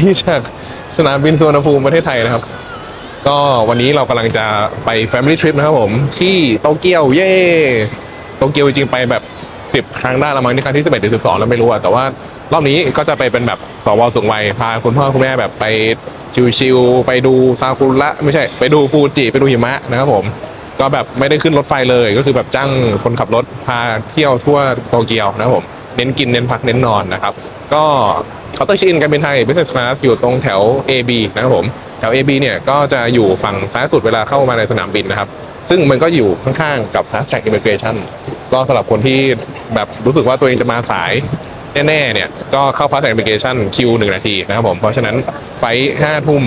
ดีจากสนามบินสุวรรณภูมิประเทศไทยนะครับ ก็วันนี้เรากำลังจะไป Family Trip นะครับผม ที่โตเกียวเย่โตเกียวจริงไปแบบ 10 ครั้งได้ละมั้งนี่ครั้งที่ 11หรือ12 แล้วไม่รู้อะแต่ว่ารอบนี้ก็จะไปเป็นแบบสวสูงวัยพาคุณพ่อคุณแม่แบบไปชิวๆไปดูซากุระไม่ใช่ไปดูฟูจิไปดูหิมะนะครับผม ก็แบบไม่ได้ขึ้นรถไฟเลยก็คือแบบจ้างคนขับรถพาเที่ยวทั่วโตเกียวนะครับผม เน้นกินเน้นพักเน้นนอนนะครับ ก็ เคาน์เตอร์เช็คอินการบินไทย Business Class อยู่ตรงแถว AB นะครับผมแถว AB เนี่ยก็จะอยู่ฝั่งซ้ายสุดเวลาเข้ามาในสนามบินนะครับ ซึ่งมันก็อยู่ข้างๆกับ Fast Track Immigration ก็สำหรับคนที่แบบรู้สึกว่าตัวเองจะมาสายแน่ๆเนี่ยก็เข้า Fast Track Immigration คิวหนึ่งนาทีนะครับผม เพราะฉะนั้นไฟห้าทุ่ม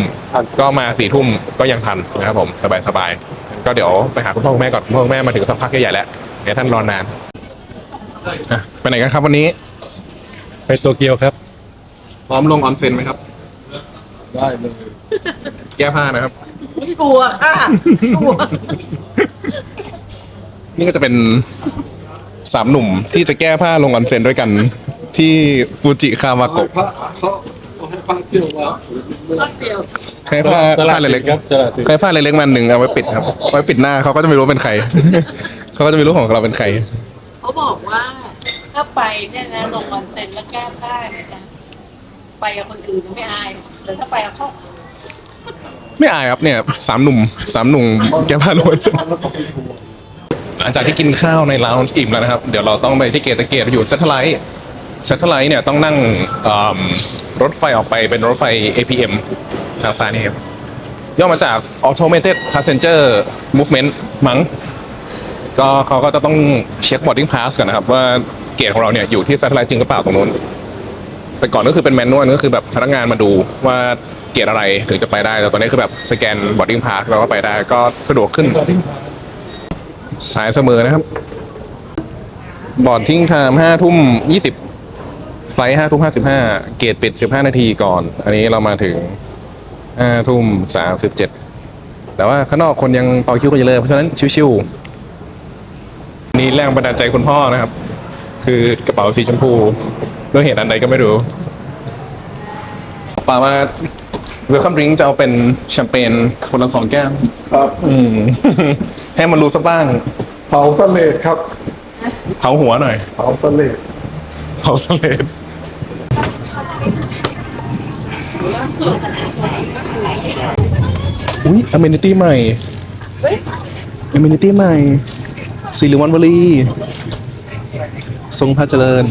ก็มาสี่ทุ่มก็ยังทันนะครับผมสบายๆก็เดี๋ยวไปหาคุณพ่อคุณแม่ก่อนคุณพ่อคุณแม่มาถึงสักพักใหญ่ๆแล้วเดี๋ยวท่านรอนานไปไหนกันครับวันนี้ ไปโตเกียวครับ พร้อมลงออนเซ็นไหมครับ ได้เลย แก้ผ้านะครับ ชัวร์ค่ะชัวร์นี่ก็จะเป็นสามหนุ่มที่จะแก้ผ้าลงออนเซ็นด้วยกัน ที่ฟูจิคาวาโกะพระเขาเขาให้พระเที่ยวมารอบเดียวใช้ผ้าสละผ้าสิเล็กครับสละสิๆใช้ผ้าเล็กๆมันหนึ่งเอาไว้ปิดครับไว้ปิดหน้าเขาก็จะไม่รู้เป็นใคร เขาก็จะไม่รู้ของเราเป็นใคร เขาบอกว่าถ้าไปเนี่ยนะลงวันเซ็นแล้วแก้ผ้าเนี่ยนะ ไปกับคนอื่นไม่อายแต่ถ้าไปกับเขาไม่อายครับเนี่ยสามหนุ่มสามหนุ่มแก้ผ้าลงออนซ็นแล้วก็ไปทัวร์หลังจากที่กินข้าวในลาวน์อิ่มแล้วนะครับ เดี๋ยวเราต้องไปที่เกตเกตอยู่เซทไลท์เซทไลท์เนี่ยต้องนั่งรถไฟออกไปเป็นรถไฟ APM ทางซ้ายนี่ครับย่อมาจาก Automated Passenger Movement มั้งก็เขาก็จะต้องเช็ค boarding pass ก่อนนะครับ ว่าเกตของเราเนี่ยอยู่ที่ Satellite จริงหรือเปล่าตรงนู้น แต่ก่อนก็คือเป็นแมนนวลก็คือแบบพนักงานมาดูว่าเกียรอะไรถึงจะไปได้แต่ตอนนี้คือแบบสแกน boarding pass เราก็ไปได้ก็สะดวกขึ้น สายเสมอนะครับบอร์ดทิ้งไทม์ห้าทุ่มยี่สิบไฟล์ห้าทุ่มห้าสิบห้าเกตปิดสิบห้านาทีก่อน อันนี้เรามาถึงห้าทุ่มสามสิบเจ็ดแต่ว่าข้างนอกคนยังต่อคิวกันอยู่เลยเพราะฉะนั้นชิวๆนี่แรงบันดาลใจคุณพ่อนะครับ คือกระเป๋าสีชมพู ด้วยเหตุอันใดก็ไม่รู้ป่ามาเวลคัมดริงจะเอาเป็นแชมเปญคนละสองแก้วครับอืม ให้มันรู้สักบ้าง เผาสเลดครับ เผาหัวหน่อย เผาสเลดเผาสเลดอุ้ยอเมนิตี้ใหม่อเมนิตี้ใหม่สิริวัณวลีทรงพระเจริญ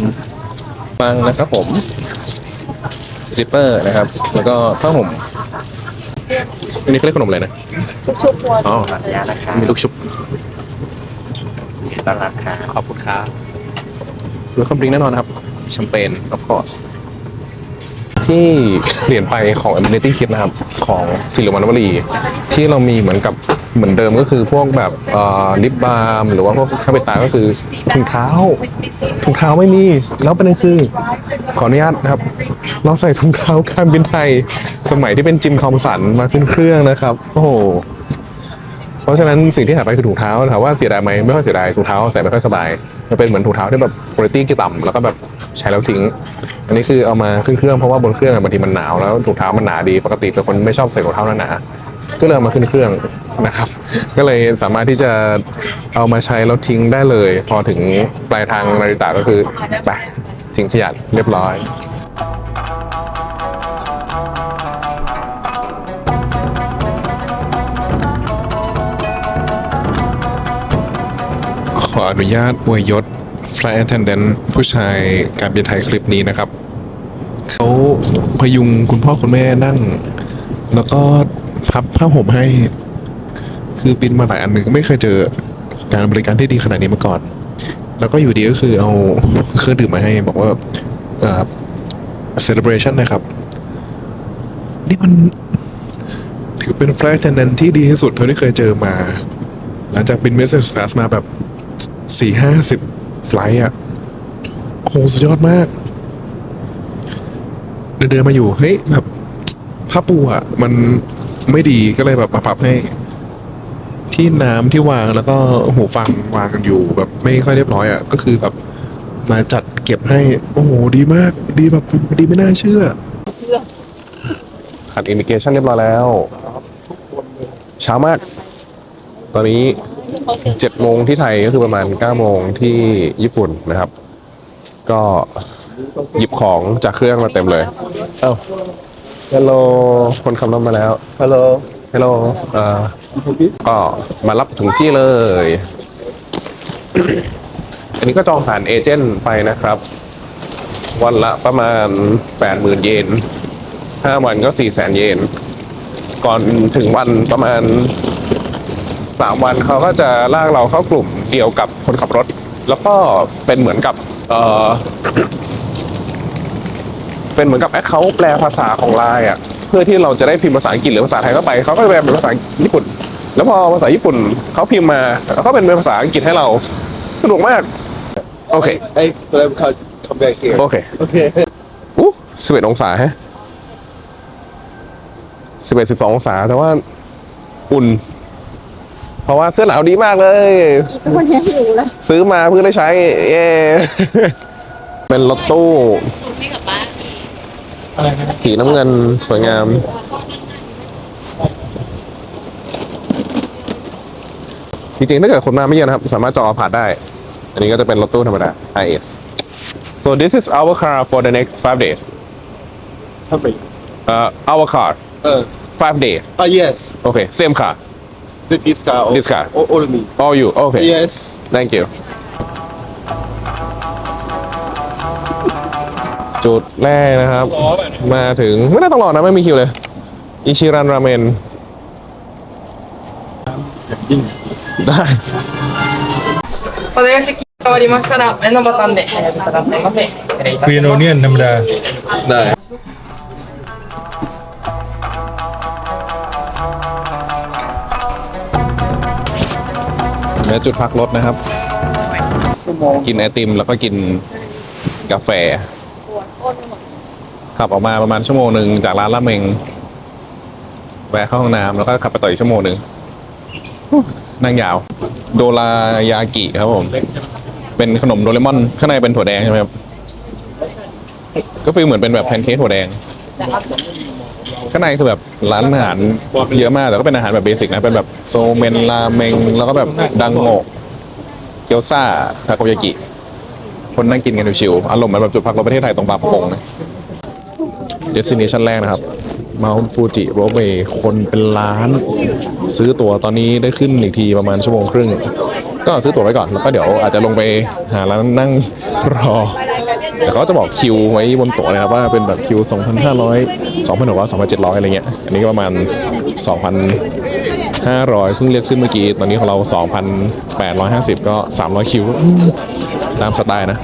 ฟังนะครับผมสลิปเปอร์นะครับ แล้วก็ผ้าห่มอันนี้เขาเรียกขนมอะไรนะชุบๆอ๋อระยะนะครับมีลูกชุบตลาดครับขอบคุณครับเวลคัมดริงแน่นอนนะครับแชมเปญ of course ที่เปลี่ยนไปของ Amenity Kit นะครับ ของสิริวัณวลีที่เรามีเหมือนกับ เหมือนเดิมก็คือพวกแบบลิปบาล์มหรือว่าพวกข้าไปตาก็คือถุงเท้าถุงเท้าไม่มี แล้วประเด็นคือ ขออนุญาตนะครับ เราใส่ถุงเท้าการบินไทย สมัยที่เป็นจิมคอมสันมาขึ้นเครื่องนะครับ โอ้โหเพราะฉะนั้นสิ่งที่หายไปคือถุงเท้าถามว่าเสียดายไหมไม่ค่อยเสียดายถุงเท้าใส่ไม่ค่อยสบายมันเป็นเหมือนถุงเท้าที่แบบคุณภาพที่ต่ำแล้วก็แบบใช้แล้วทิ้ง อันนี้คือเอามาขึ้นเครื่องเพราะว่าบนเครื่องบางทีมันหนาวแล้วถุงเท้ามันหนาดีปกติเป็นคนไม่ชอบใส่ถุงเท้าหนาๆ ก็เลยเอามาขึ้นเครื่องนะครับ ก็เลยสามารถที่จะเอามาใช้แล้วทิ้งได้เลย พอถึงปลายทางนาฬิกาก็คือไปทิ้งขยะเรียบร้อยขออนุญาตอวยยศ Flight Attendant ผู้ชายการบินไทยคลิปนี้นะครับ เขาพยุงคุณพ่อคุณแม่นั่ง แล้วก็ พับผ้าห่มให้ คือบินมาหลายอันหนึ่งไม่เคยเจอการบริการที่ดีขนาดนี้มาก่อน แล้วก็อยู่ดีก็คือเอาเครื่องดื่มมาให้บอกว่าเอ่อ celebration นะครับ นี่มันถือเป็น flight attendant ที่ดีที่สุดเท่าที่เคยเจอมา หลังจากบิน business class มาแบบสี่ห้าสิบไฟล์อะโอ้โหสุดยอดมาก เดินเดินมาอยู่ เฮ้ยแบบผ้าปูอะมัน ไม่ดีก็เลยแบบมาปรับให้ที่น้ำที่วางแล้วก็หูฟังวางกันอยู่แบบไม่ค่อยเรียบร้อยอะก็คือแบบมาจัดเก็บให้ โอ้โหดีมาก ดีแบบดีไม่น่าเชื่อขัดอิมิเกชันเรียบร้อยแล้วเช้ามาก ตอนนี้เจ็ดโมงที่ไทยก็คือประมาณเก้าโมงที่ญี่ปุ่นนะครับ ก็หยิบของจากเครื่องมาเต็มเลย เอ้า ฮัลโหลคนขับรถมาแล้ว ฮัลโหล ฮัลโหลเอ่อก็มารับถึงที่เลย อันนี้ก็จองผ่านเอเจนต์ไปนะครับ วันละประมาณ 80,000 เยน 5 วันก็ 400,000 เยน ก่อนถึงวันประมาณ 3 วันเขาก็จะลากเราเข้ากลุ่มเดียวกับคนขับรถ แล้วก็เป็นเหมือนกับ เออ เป็นเหมือนกับแอคเคาท์แปลภาษาของไลน์อะเพื่อที่เราจะได้พิมพ์ภาษาอังกฤษหรือภาษาไทยเข้าไปเขาก็จะแปลเป็นภาษาญี่ปุ่น แล้วพอภาษาญี่ปุ่นเขาพิมพ์มาแล้วก็เป็นภาษาอังกฤษให้เราสนุกมากโอเค Hey, driver, come come back here. โอเค Okay. อู้สิบเอ็ดองศาฮะสิบเอ็ดสิบสององศา แต่ว่าอุ่น เพราะว่าเสื้อหนาวดีมากเลยวันนี้หิวแล้วซื้อมาเพื่อได้ใช้ เย้ เป็นรถตู้ที่กลับบ้าน สีน้ำเงินสวยงาม จริงๆ ถ้าเกิดคนมาไม่เยอะนะครับ สามารถจองอพาร์ตได้ อันนี้ก็จะเป็นรถตู้ธรรมดา IS so this is our car for the next five days Perfect. uh, our car Uh, five days uh, yes. okay same car The, this car. Or, This car. Or, or me. all you okay Yes. thank you จุดแรกนะครับ มาถึงไม่น่าต้องรอนะ ไม่มีคิวเลย อิชิรันราเมน ได้ お出し変わりましたら目のボタンでお呼びくださいませ。失礼いた กรี し นโอ ます。 เนียนธรรมดา ได้ และจุดพักรถนะครับ กินไอติมแล้วก็กินกาแฟ ขับออกมาประมาณชั่วโมงหนึ่งจากร้านราเมงแวะเข้าห้องน้ำแล้วก็ขับไปต่ออีกชั่วโมงหนึ่งนั่งยาว โดรายากิครับผม เป็นขนมโดเรมอน ข้างในเป็นถั่วแดงใช่ไหมครับ ก็ฟีลเหมือนเป็นแบบแพนเค้กถั่วแดง ข้างในคือแบบร้านอาหารเยอะมาก แต่ก็เป็นอาหารแบบเบสิกนะ เป็นแบบโซเมนราเมง แล้วก็แบบดังโงะเกี๊ยวซ่าทาโกยากิ คนนั่งกินกันชิวๆอารมณ์เหมือนแบบจุดพักรถประเทศไทยตรงบางประกงนะ destination แรกนะครับมาฟูจิโรเบคนเป็นล้าน ซื้อตั๋วตอนนี้ได้ขึ้นอีกทีประมาณชั่วโมงครึ่ง ก็ซื้อตั๋วไว้ก่อน แล้วก็เดี๋ยวอาจจะลงไปหาร้านนั่งรอ แต่เขาจะบอกคิวไว้บนตั๋วเลยครับว่าเป็นแบบคิว 2,500 2,600 2,700 อะไรเงี้ย อันนี้ก็ประมาณ 2,500 เพิ่งเรียกขึ้นเมื่อกี้ ตอนนี้ของเรา 2,850 ก็ 300 คิว ตามสไตล์นะ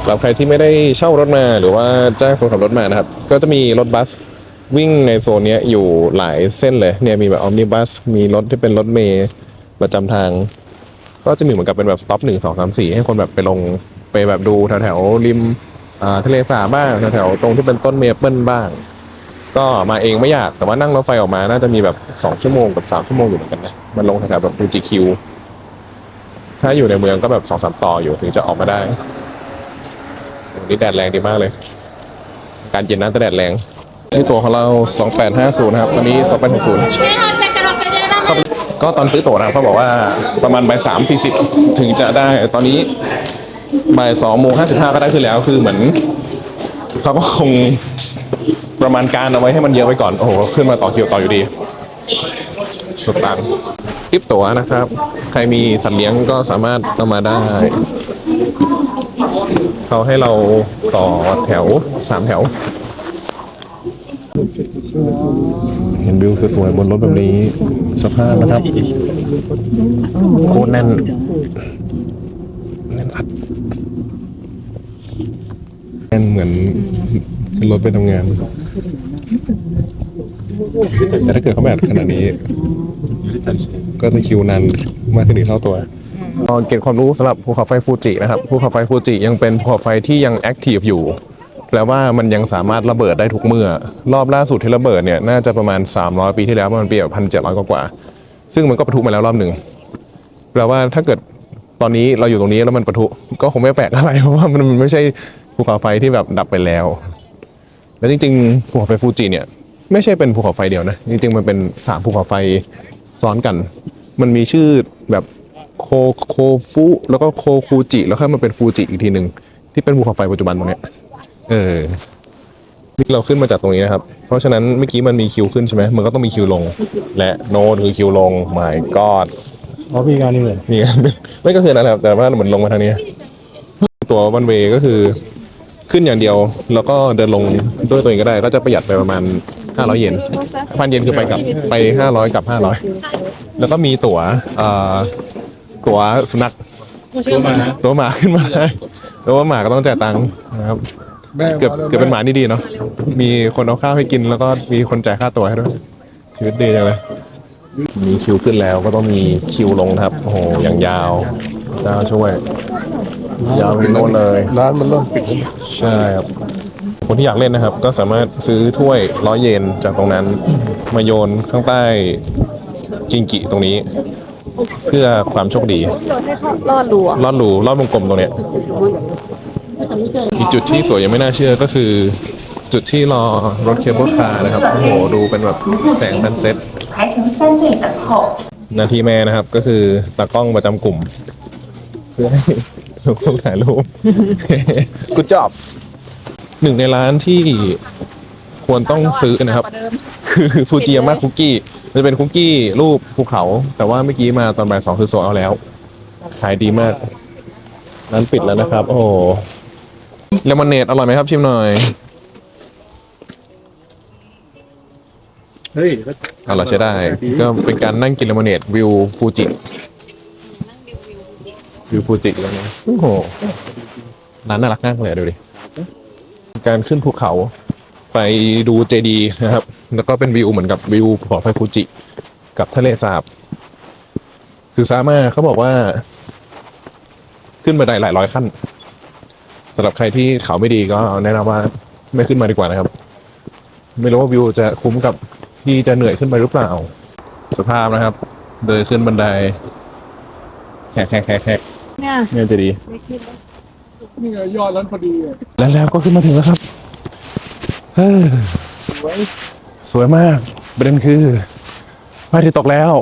สำหรับใครที่ไม่ได้เช่ารถมาหรือว่าจ้างคนขับรถมานะครับ ก็จะมีรถบัสวิ่งในโซนนี้อยู่หลายเส้นเลยเนี่ยมีแบบออมนิบัสมีรถที่เป็นรถเมย์ประจำทาง ก็จะมีเหมือนกับเป็นแบบสต็อปหนึ่งสองสามสี่ให้คนแบบไปลงไปแบบดูแถวแถวริมทะเลสาบบ้างแถวแถวตรงที่เป็นต้นเมเปิลบ้าง ก็มาเองไม่ยากแต่ว่านั่งรถไฟออกมาน่าจะมีแบบสองชั่วโมงกับสามชั่วโมงอยู่เหมือนกันนะมันลงแถวๆแบบฟูจิคิวถ้าอยู่ในเมืองก็แบบสองสามต่ออยู่ถึงจะออกมาได้วันนี้แดดแรงดีมากเลย การเย็นนั้นแต่แดดแรงที่ตัวของเรา 2850 นะครับตอนนี้ 2860ครับก็ตอนซื้อตั๋วนะครับเขาบอกว่าประมาณบ่ายสามสี่สิบถึงจะได้ ตอนนี้บ่ายสองโมงห้าสิบห้าก็ได้ขึ้นแล้ว คือเหมือนเขาก็คง ประมาณการเอาไว้ให้มันเยอะไว้ก่อน โอ้โห ขึ้นมาต่อคิวต่ออยู่ดี สุดตังทิปตั๋วนะครับ ใครมีสัตว์เลี้ยงก็สามารถเอามาได้ เขาให้เราต่อแถวสามแถว เห็นวิวสวยๆบนรถแบบนี้ สภาพนะครับ โคตรแน่น แน่นสัตว์แน่นเหมือน ขึ้นรถไปทำงาน แต่ถ้าเกิดเขาแบบขนาดนี้ ก็จะคิวนานมากขึ้นอีกเท่าตัวตอนเก็บความรู้สำหรับภูเขาไฟฟูจินะครับภูเขาไฟฟูจิยังเป็นภูเขาไฟที่ยังแอคทีฟอยู่แปลว่ามันยังสามารถระเบิดได้ทุกเมื่อ รอบล่าสุดที่ระเบิดเนี่ยน่าจะประมาณ 300 ปีที่แล้วประมาณปีแบบพันเจ็ดร้อยกว่า ซึ่งมันก็ประทุมาแล้วรอบหนึ่งแปลว่าถ้าเกิดตอนนี้เราอยู่ตรงนี้แล้วมันปะทุก็คงไม่แปลกอะไรเพราะว่ามันไม่ใช่ภูเขาไฟที่แบบดับไปแล้ว แล้วจริงๆภูเขาไฟฟูจิเนี่ยไม่ใช่เป็นภูเขาไฟเดียวนะ จริงๆมันเป็นสามภูเขาไฟซ้อนกัน มันมีชื่อแบบโคโคฟุแล้วก็โคคูจิ แล้วค่อยมาเป็นฟูจิอีกทีหนึ่งที่เป็นภูเขาไฟปัจจุบันตรงเนี้ยเออนี่เราขึ้นมาจากตรงนี้นะครับ เพราะฉะนั้นเมื่อกี้มันมีคิวขึ้นใช่ไหมมันก็ต้องมีคิวลง และโน้ตคือคิวลง my god อ๋อพี่งานนี่เลยนี่ไม่ก็คือนั่นแหละครับแต่ว่าเหมือนลงมาทางนี้ ตัววันเวก็คือ ขึ้นอย่างเดียว แล้วก็เดินลงด้วยตัวเองก็ได้ ก็จะประหยัดไปประมาณ 500 เยนพันเยนคือไปกลับไป 500 กับ 500 แล้วก็มีตั๋วเอ่อตั๋วสุนัขตัวมาตั๋วหมาขึ้นมาได้แต่ว่าหมาก็ต้องจ่ายตังค์นะครับเกือบเกือบเป็นหมานี่ดีเนาะมีคนเอาข้าวให้กิน แล้วก็มีคนจ่ายค่าตั๋วให้ด้วยชีวิตดีจังเลยมีคิวขึ้นแล้วก็ต้องมีคิวลงนะครับโอ้โหอย่างยาวเจ้าช่วย ยาวไปโน่นเลย ร้านมันเริ่มปิดใช่ครับคนที่อยากเล่นนะครับ ก็สามารถซื้อถ้วยร้อยเยนจากตรงนั้น มาโยนข้างใต้จิงกิตรงนี้ เพื่อความโชคดีรอดรัวลอดรูลอดวงกลมตรงเนี้ยอีกจุดที่สวยยังไม่น่าเชื่อก็คือ จุดที่รอรถเคเบิลคาร์นะครับโอ้โหดูเป็นแบบแสงซันเซ็ต还ถึงเส้นหนึ่งตะขบนาทีแม่นะครับก็คือตากล้องประจำกลุ่ม เพื่อให้ ทุกคนถ่ายรูปกูจอบหนึ่งในร้านที่ควรต้องซื้อนะครับ คือฟูจิยาม่าคุกกี้จะเป็นคุกกี้รูปภูเขา แต่ว่าเมื่อกี้มาตอนบ่ายสองคือโซเอาแล้ว ขายดีมาก ร้านปิดแล้วนะครับ โอ้โหเลมอนเนดอร่อยไหมครับ ชิมหน่อยเฮ้ยอร่อยใช้ได้ ก็เป็นการนั่งกินเลมอนเนดวิวฟูจิ วิวฟูจิแล้วนะโอ้โหร้านน่ารักมากเลยอะดูดิ การขึ้นภูเขาไปดูเจดีย์นะครับ แล้วก็เป็นวิวเหมือนกับวิวภูเขาไฟฟูจิ กับทะเลสาบศึกษามาเขาบอกว่า ขึ้นบันไดหลายร้อยขั้นสำหรับใครที่เขาไม่ดีก็แนะนำว่าไม่ขึ้นมาดีกว่านะครับ ไม่รู้ว่าวิวจะคุ้มกับที่จะเหนื่อยขึ้นไปหรือเปล่า สภาพนะครับ เดินขึ้นบันไดแหกแหกแหกแหก เนี่ยเนี่ยจะดีนี่ไงยอดร้านพอดีอะแล้วแล้วก็ขึ้นมาถึงแล้วครับเฮ้ยสวยมากประเด็นคือพระอาทิตย์ตกแล้ว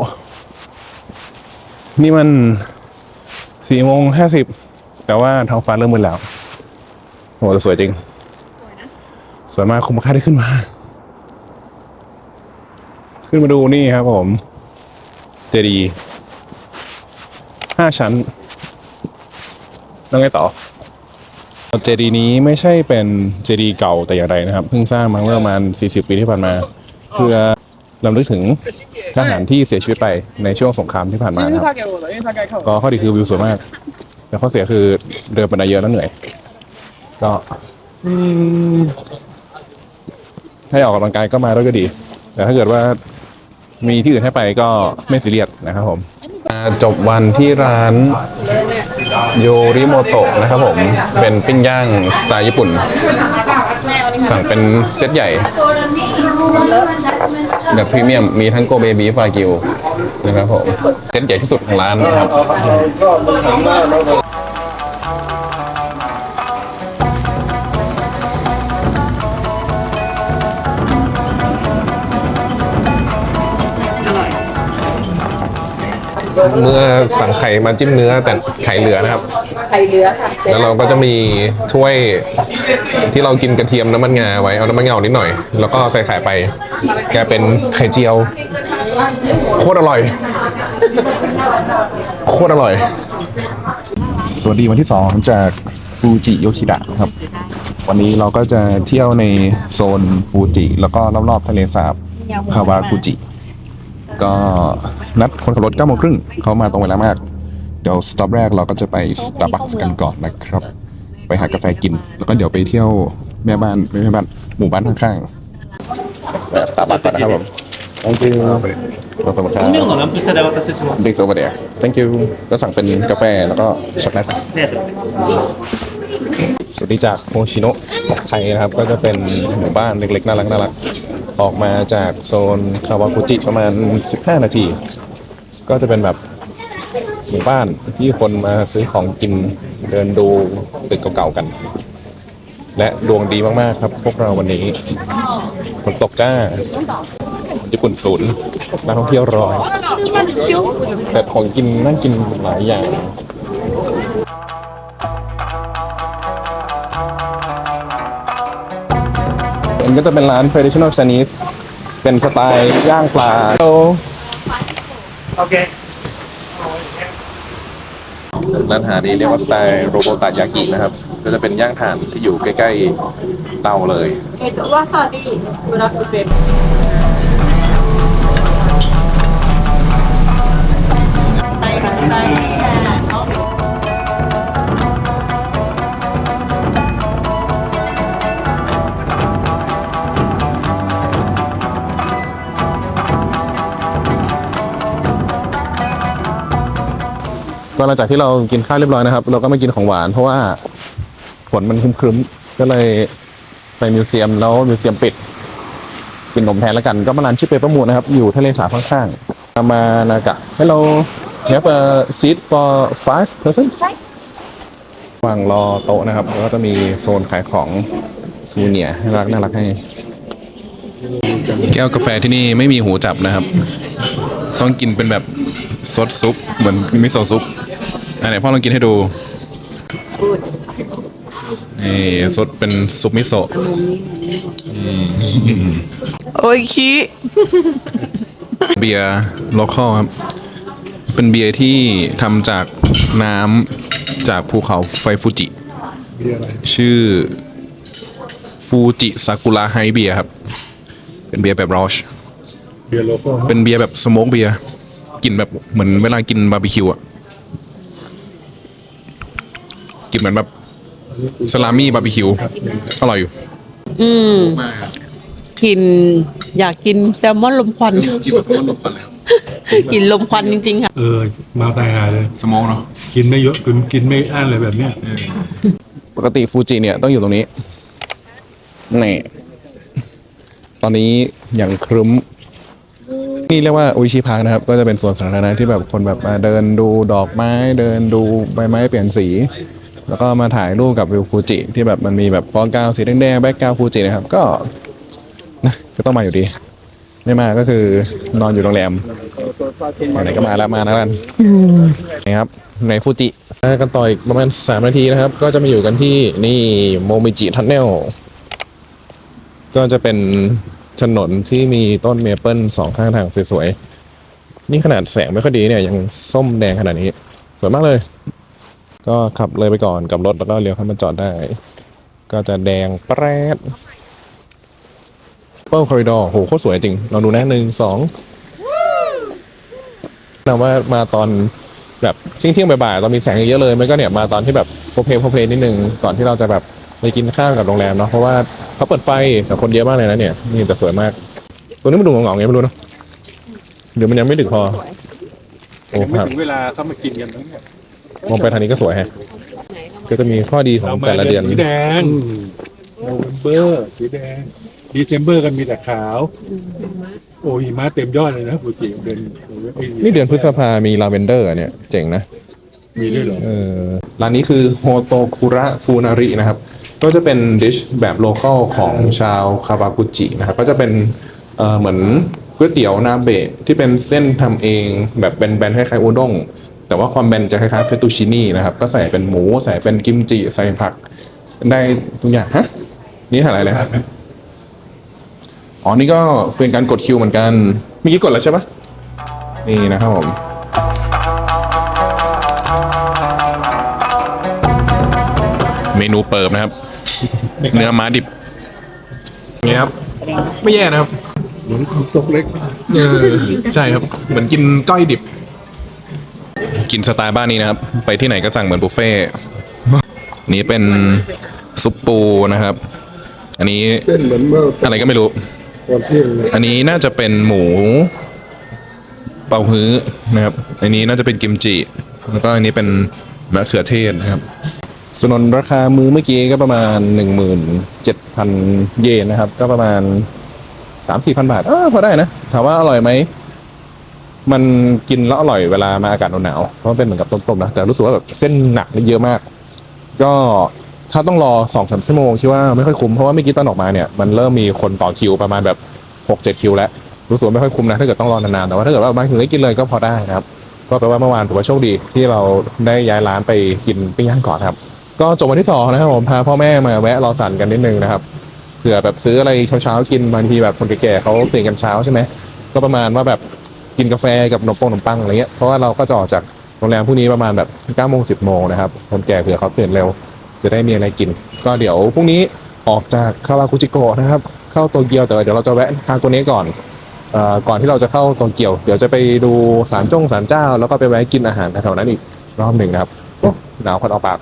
นี่มันสี่โมงห้าสิบแต่ว่าท้องฟ้าเริ่มมืดแล้วโอ้แต่สวยจริง สวยมากคุ้มค่าที่ขึ้นมา ขึ้นมาดูนี่ครับผม เจดีย์ห้าชั้น แล้วไงต่อเจดีย์นี้ไม่ใช่เป็นเจดีย์เก่าแต่อย่างใดนะครับ เพิ่งสร้างมาเมื่อประมาณ 40 ปีที่ผ่านมา เพื่อลำลึกถึงทหารที่เสียชีวิตไปในช่วงสงครามที่ผ่านมานะครับก็ข้อดีคือวิวสวยมาก แต่ข้อเสียคือเดินบันไดเยอะแล้วเหนื่อย ก็อืมถ้าอยากออกกำลังกายก็มาด้วยก็ดี แต่ถ้าเกิดว่ามีที่อื่นให้ไปก็ไม่ซีเรียสนะครับผมจบวันที่ร้าน โยริโมโตะนะครับผม เป็นปิ้งย่างสไตล์ญี่ปุ่น สั่งเป็นเซตใหญ่แบบพรีเมียมมีทั้งโกเบบีฟากิวนะครับผม เซตใหญ่ที่สุดของร้านนะครับ เมื่อสั่งไข่มาจิ้มเนื้อแต่ไข่เหลือนะครับ ไข่เหลือค่ะแล้วเราก็จะมีถ้วยที่เรากินกระเทียมน้ำมันงาไว้เอาน้ำมันงาออกนิดหน่อย แล้วก็ใส่ไข่ไป แกเป็นไข่เจียว โคตรอร่อย โคตรอร่อย สวัสดีวันที่สองจากฟูจิโยชิดะครับ วันนี้เราก็จะเที่ยวในโซนฟูจิ แล้วก็รอบๆทะเลสาบคาวากุจิ ก็นัดคนขับรถ9โมงครึ่งเขามาตรงเวลามาก เดี๋ยวสต็อปแรกเราก็จะไปสตาร์บัคส์กันก่อนนะครับ ไปหากาแฟกิน แล้วก็เดี๋ยวไปเที่ยวแม่บ้านไม่แม่บ้านหมู่บ้านข้างๆสตาร์บัคก่อนนะครับผม thank you ขอบคุณครับ の何分差でお待たせします。 Drinks over there thank you ก็สั่งเป็นกาแฟแล้วก็ช็อกโกแลตสวัสดีจากโฮชิโนะไทยนะครับ ก็จะเป็นหมู่บ้านเล็กๆ น่ารักน่ารัก ออกมาจากโซนคาวากุจิประมาณ 15 นาที ก็จะเป็นแบบหมู่บ้านที่คนมาซื้อของกินเดินดูตึกเก่าๆกัน และดวงดีมากๆครับ พวกเราวันนี้ฝนตกจ้าญี่ปุ่นศูนย์นักท่องเที่ยวร้อยแต่ของกินนั่งกินหลายอย่าง ก็จะเป็นร้าน traditional Chinese เป็นสไตล์ย่างปลาโอเคร้านหานี้เรียกว่าสไตล์โรโบตัดยากินะครับ ก็จะเป็นย่างถ่านที่อยู่ใกล้ๆเตาเลยเอ็ดว่าซาดีอุรักุเปมไปไป ก็หลังจากที่เรากินข้าวเรียบร้อยนะครับ เราก็มากินของหวานเพราะว่าฝนมันครึ้มๆก็เลยไปมิวเซียมแล้วมิวเซียมปิด กินนมแทนแล้วกันก็มาร้านชิเปเปอร์มูนนะครับ อยู่ทะเลสาบข้างๆมานากะ Hello have a seat for five person วางรอโต๊ะนะครับ แล้วก็จะมีโซนขายของซูเนียร์น่ารักน่ารักให้ แก้วกาแฟที่นี่ไม่มีหูจับนะครับ ต้องกินเป็นแบบซดซุป เหมือนมิโซะซุป อันไหนพ่อลองกินให้ดูนี่ซดเป็นซุปมิโซะโอ้ยคิเบียร์โลคอลครับ เป็นเบียร์ที่ทำจากน้ำจากภูเขาไฟฟูจิ เบียร์อะไรชื่อฟูจิซากุระไฮเบียร์ครับ เป็นเบียร์แบบรอช เบียร์โลโก้เป็นเบียร์แบบสโมกเบียร์กลิ่นแบบเหมือนเวลากินบาร์บีคิวอะ กลิ่นเหมือนแบบสลามี่บาร์บีคิวอร่อยอยู่ อืมกิน อยากกินแซลมอนลมควัน กินลมควันจริงๆค่ะ เออ มาตายหาเลยสโมกเนาะกินไม่เยอะกินกินไม่อั้นเลยแบบเนี้ยปกติฟูจิเนี่ยต้องอยู่ตรงนี้นี่ตอนนี้อย่างครึ้ม นี่เรียกว่าอุยชิพาร์คนะครับ ก็จะเป็นสวนสาธารณะที่แบบคนแบบมาเดินดูดอกไม้ เดินดูใบไม้เปลี่ยนสี แล้วก็มาถ่ายรูปกับวิวฟูจิที่แบบมันมีแบบฟอนกาวสีแดงๆแบ็กกราวฟูจินะครับ ก็นะก็ต้องมาอยู่ดี ไม่มาก็คือนอนอยู่โรงแรมไหนๆก็มาแล้วมาแล้วกันนะครับในฟูจิกันต่ออีกประมาณ 3 นาทีนะครับ ก็จะมาอยู่กันที่นี่โมมิจิทันเนลก็จะเป็นถนนที่มีต้นเมเปิลสองข้างทางสวยๆ นี่ขนาดแสงไม่ค่อยดีเนี่ย ยังส้มแดงขนาดนี้ สวยมากเลย ก็ขับเลยไปก่อนกับรถแล้วก็เลี้ยวเข้ามาจอดได้ ก็จะแดงแปรดเปิลคอริดอร์โหโคตรสวยจริงลองดูนะหนึ่งสองนะว่ามาตอนแบบเที่ยงเที่ยงๆบ่ายๆตอนมีแสงเยอะๆเลยไม่ก็เนี่ยมาตอนที่แบบโพเพโพเพนิดนึงก่อนที่เราจะแบบไปกินข้าวกับโรงแรมเนาะเพราะว่าเขาเปิดไฟแต่คนเยอะมากเลยนะเนี่ยนี่แต่สวยมาก ตัวนี้มันดูเหงาๆไงไม่รู้เนอะหรือมันยังไม่ดึกพอโอ้ยังไม่ครับถึงเวลาเข้ามากินกันแล้วเนี่ย มองไปทางนี้ก็สวยแฮะ ก็จะมีข้อดีของเรามาแต่ละเดือนสีแดงโนเวมเบอร์สีแดงดีเซมเบอร์กันมีแต่ขาว โอ้ยหิมะเต็มยอดเลยนะฟูจิเดือนนี่เดือนพฤษภามีลาเวนเดอร์เนี่ย เจ๋งนะ มีด้วยเหรอเออร้านนี้คือโฮโตคุระฟูนารินะครับ ก็จะเป็นดิชแบบโลคอลของชาวคาวากุจินะครับ ก็จะเป็นเอ่อเหมือนก๋วยเตี๋ยวนาเบะที่เป็นเส้นทำเองแบบแบนๆคล้ายๆอุด้ง แต่ว่าความแบนจะคล้ายๆเฟตตูชินี่นะครับ ก็ใส่เป็นหมูใส่เป็นกิมจิใส่ผัก ได้ทุกอย่างฮะนี่ถ่ายอะไรเลยครับอ๋อนี่ก็เป็นการกดคิวเหมือนกันเมื่อกี้กดแล้วใช่ปะนี่นะครับผมเมนูเปิบนะครับ เนื้อม้าดิบนี่ครับ ไม่แย่นะครับเหมือนตกเล็กเออใช่ครับ เหมือนกินก้อยดิบ กินสไตล์บ้านนี้นะครับ ไปที่ไหนก็สั่งเหมือนบุฟเฟ่ต์นี่เป็นซุปปูนะครับ อันนี้เส้นเหมือนเมื่ออะไรก็ไม่รู้ตอนเที่ยงเลยอันนี้น่าจะเป็นหมู เป่าฮื้อนะครับ อันนี้น่าจะเป็นกิมจิ แล้วก็อันนี้เป็นมะเขือเทศนะครับสนนราคามือเมื่อกี้ก็ประมาณ 17,000 เยนนะครับ ก็ประมาณ 3-4พันบาทเออพอได้นะ ถามว่าอร่อยไหม มันกินแล้วอร่อยเวลามาอากาศหนาวๆเพราะมันเป็นเหมือนกับต้มๆนะแต่รู้สึกว่าแบบเส้นหนักนี่เยอะมาก ก็ถ้าต้องรอสองสามชั่วโมงคิดว่าไม่ค่อยคุ้มเพราะว่าเมื่อกี้ตอนออกมาเนี่ยมันเริ่มมีคนต่อคิวประมาณแบบหกเจ็ดคิวแล้วรู้สึกว่าไม่ค่อยคุ้มนะถ้าเกิดต้องรอนานๆแต่ว่าถ้าเกิดว่ามาถึงได้กินเลยก็พอได้นะครับก็แปลว่าเมื่อวานถือว่าโชคดีที่เราได้ย้ายร้านไปกินปิ้งย่างก่อนครับ ก็จบวันที่สองนะครับผมพาพ่อแม่มาแวะรอสันกันนิดนึงนะครับเผื่อแบบซื้ออะไรเช้าๆกินบางทีแบบคนแก่ๆเขาตื่นกันเช้าใช่ไหมก็ประมาณว่าแบบ กินกาแฟกับขนมปงขนมปังอะไรเงี้ยเพราะว่าเราก็จะออกจากโรงแรมพรุ่งนี้ประมาณแบบ9ก้าโมงสิบโมงนะครับคนแก่เผื่อเขาตื่นเร็ว จะได้มีอะไรกิน ก็เดี๋ยวพรุ่งนี้ออกจากคาวากุจิโกะนะครับ เข้าโตเกียวแต่เดี๋ยวเราจะแวะทางโกเนะก่อนเอ่อก่อนที่เราจะเข้าโตเกียว เดี๋ยวจะไปดูศาลจงศาลเจ้า แล้วก็ไปแวะกินอาหารแถวๆนั้นอีกรอบหนึ่งนะครับโอ้หนาวพัดออกปาก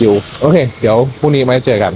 อยู่โอเค เดี๋ยวพรุ่งนี้มาเจอกัน